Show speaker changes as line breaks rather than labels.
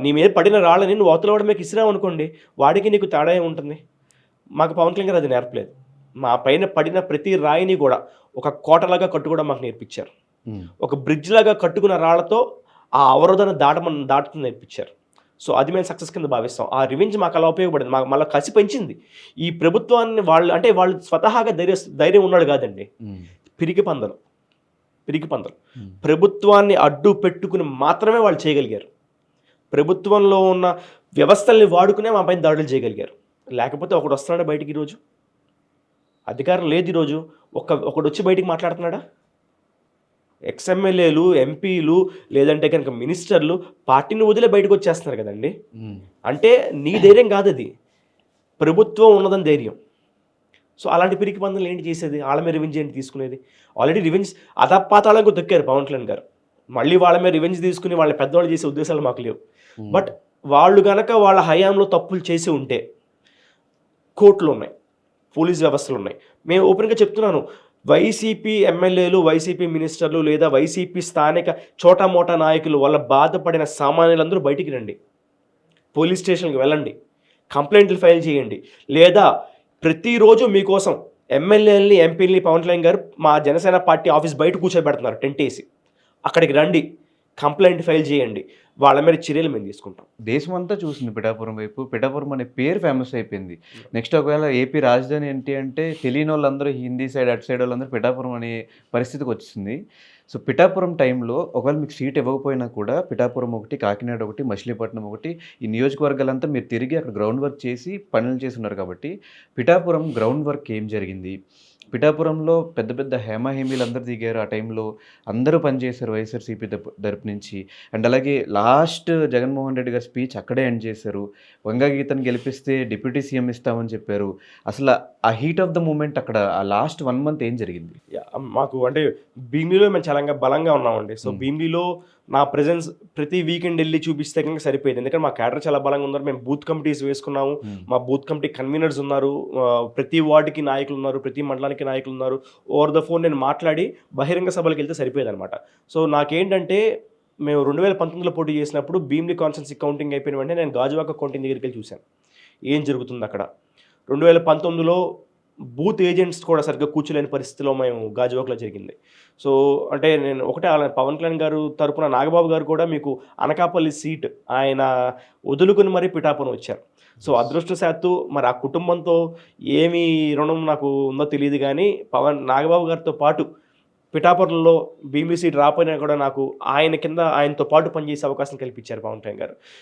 నీ మీద పడిన రాళ్ళని నువ్వు అవతల వాడి మీకు ఇసిరావు అనుకోండి వాడికి నీకు తేడా ఉంటుంది మాకు పవన్ కళ్యాణ్ గారు అది నేర్పలేదు. మా పైన పడిన ప్రతి రాయిని కూడా ఒక కోటలాగా కట్టుకోవడం మాకు నేర్పించారు. ఒక బ్రిడ్జ్ లాగా కట్టుకున్న రాళ్ళతో ఆ అవరోధాన్ని దాటమని దాటుతుంది నేర్పించారు. సో అది మేము సక్సెస్ కింద భావిస్తాం. ఆ రివెంజ్ మాకు అలా ఉపయోగపడింది. మాకు మళ్ళీ కసి పెంచింది. ఈ ప్రభుత్వాన్ని వాళ్ళు అంటే వాళ్ళు స్వతహాగా ధైర్య ధైర్యం ఉన్నాడు కాదండి. పిరికి పందలు. పిరికి పందలు. ప్రభుత్వాన్ని అడ్డు పెట్టుకుని మాత్రమే వాళ్ళు చేయగలిగారు. ప్రభుత్వంలో ఉన్న వ్యవస్థల్ని వాడుకునే మా పైన దాడులు చేయగలిగారు. లేకపోతే ఒకడు వస్తున్నాడా బయటికి ఈరోజు? అధికారం లేదు ఈరోజు. ఒక ఒకడు వచ్చి బయటికి మాట్లాడుతున్నాడా? ఎక్స్ఎమ్మెల్యేలు ఎంపీలు లేదంటే కనుక మినిస్టర్లు పార్టీని వదిలే బయటకు వచ్చేస్తున్నారు కదండి. అంటే నీ ధైర్యం కాదు అది. ప్రభుత్వం ఉన్నదని ధైర్యం. సో అలాంటి పిరికి పందులు ఏంటి చేసేది? వాళ్ళ మీద రివెంజ్ ఏంటి తీసుకునేది? ఆల్రెడీ రివెంజ్ అధపాతాళంకు దొక్కారు పవన్ కళ్యాణ్ గారు. మళ్ళీ వాళ్ళ మీద రివెంజ్ తీసుకుని వాళ్ళ పెద్దవాళ్ళు చేసే ఉద్దేశాలు మాకు లేవు. బట్ వాళ్ళు గనక వాళ్ళ హయాంలో తప్పులు చేసి ఉంటే కోర్టులు ఉన్నాయి పోలీస్ వ్యవస్థలు ఉన్నాయి. మేము ఓపెన్గా చెప్తున్నాను వైసీపీ ఎమ్మెల్యేలు వైసీపీ మినిస్టర్లు లేదా వైసీపీ స్థానిక చోటా మోటా నాయకులు వల్ల బాధపడిన సామాన్యులందరూ బయటికి రండి. పోలీస్ స్టేషన్కి వెళ్ళండి. కంప్లైంట్లు ఫైల్ చేయండి. లేదా ప్రతిరోజు మీకోసం ఎమ్మెల్యేలని ఎంపీలని పవన్ కళ్యాణ్ గారు మా జనసేన పార్టీ ఆఫీస్ బయట కూర్చోబెడుతున్నారు టెంట్ వేసి. అక్కడికి రండి కంప్లైంట్ ఫైల్ చేయండి. వాళ్ళ మీద చర్యలు మేము తీసుకుంటాం.
దేశం అంతా చూసింది పిఠాపురం వైపు. పిఠాపురం అనే పేరు ఫేమస్ అయిపోయింది. నెక్స్ట్ ఒకవేళ ఏపీ రాజధాని ఏంటి అంటే తెలియని వాళ్ళందరూ హిందీ సైడ్ అటు సైడ్ వాళ్ళందరూ పిఠాపురం అనే పరిస్థితికి వచ్చింది. సో పిఠాపురం టైంలో ఒకవేళ మీకు సీట్ ఇవ్వకపోయినా కూడా పిఠాపురం ఒకటి కాకినాడ ఒకటి మచిలీపట్నం ఒకటి ఈ నియోజకవర్గాలంతా మీరు తిరిగి అక్కడ గ్రౌండ్ వర్క్ చేసి పనులు చేసి ఉన్నారు కాబట్టి పిఠాపురం గ్రౌండ్ వర్క్ ఏం జరిగింది? పిఠాపురంలో పెద్ద పెద్ద హేమాహేమీలు అందరు దిగారు. ఆ టైంలో అందరూ పనిచేశారు వైఎస్ఆర్సీపీ తరపు నుంచి. అండ్ అలాగే లాస్ట్ జగన్మోహన్ రెడ్డి గారి స్పీచ్ అక్కడే ఎండ్ చేశారు. గీతను గెలిపిస్తే డిప్యూటీ సీఎం ఇస్తామని చెప్పారు. అసలు ఆ హీట్ ఆఫ్ ద మూమెంట్ అక్కడ ఆ లాస్ట్ వన్ మంత్ ఏం జరిగింది?
మాకు అంటే భీమిలీలో మేము చాలా బలంగా ఉన్నామండి. సో. భీమిలీలో నా ప్రెజెన్స్ ప్రతి వీకెండ్ వెళ్ళి చూపిస్తే కనుక సరిపోయింది. ఎందుకంటే మా క్యాడర్ చాలా బలంగా ఉన్నారు. మేము బూత్ కమిటీస్ వేసుకున్నాము. మా బూత్ కమిటీ కన్వీనర్స్ ఉన్నారు. ప్రతి వార్డుకి నాయకులు ఉన్నారు. ప్రతి మండలానికి నాయకులు ఉన్నారు. ఓవర్ ద ఫోన్ నేను మాట్లాడి బహిరంగ సభలకు వెళ్తే సరిపోయేది అనమాట సో నాకేంటంటే మేము రెండు వేల పంతొమ్మిదిలో పోటీ చేసినప్పుడు భీమ్లీ కాన్స్టెన్సీ కౌంటింగ్ అయిపోయిన వెంటనే నేను గాజువాక కౌంటింగ్ దగ్గరికి వెళ్ళి చూశాను. ఏం జరుగుతుంది అక్కడ? రెండు వేల పంతొమ్మిదిలో బూత్ ఏజెంట్స్ కూడా సరిగ్గా కూర్చోలేని పరిస్థితిలో మేము గాజువాకలో జరిగింది. సో అంటే నేను ఒకటే అలా పవన్ కళ్యాణ్ గారు తరపున నాగబాబు గారు కూడా మీకు అనకాపల్లి సీట్ ఆయన వదులుకుని మరీ పిఠాపురం వచ్చారు. సో అదృష్టశాత్తు మరి ఆ కుటుంబంతో ఏమి రుణం నాకు ఉందో తెలియదు కానీ పవన్ నాగబాబు గారితో పాటు పిఠాపురంలో బీబీసీ డ్రాప్ అయినా కూడా నాకు ఆయన కింద ఆయనతో పాటు పనిచేసే అవకాశం కల్పించారు పవన్ కళ్యాణ్ గారు.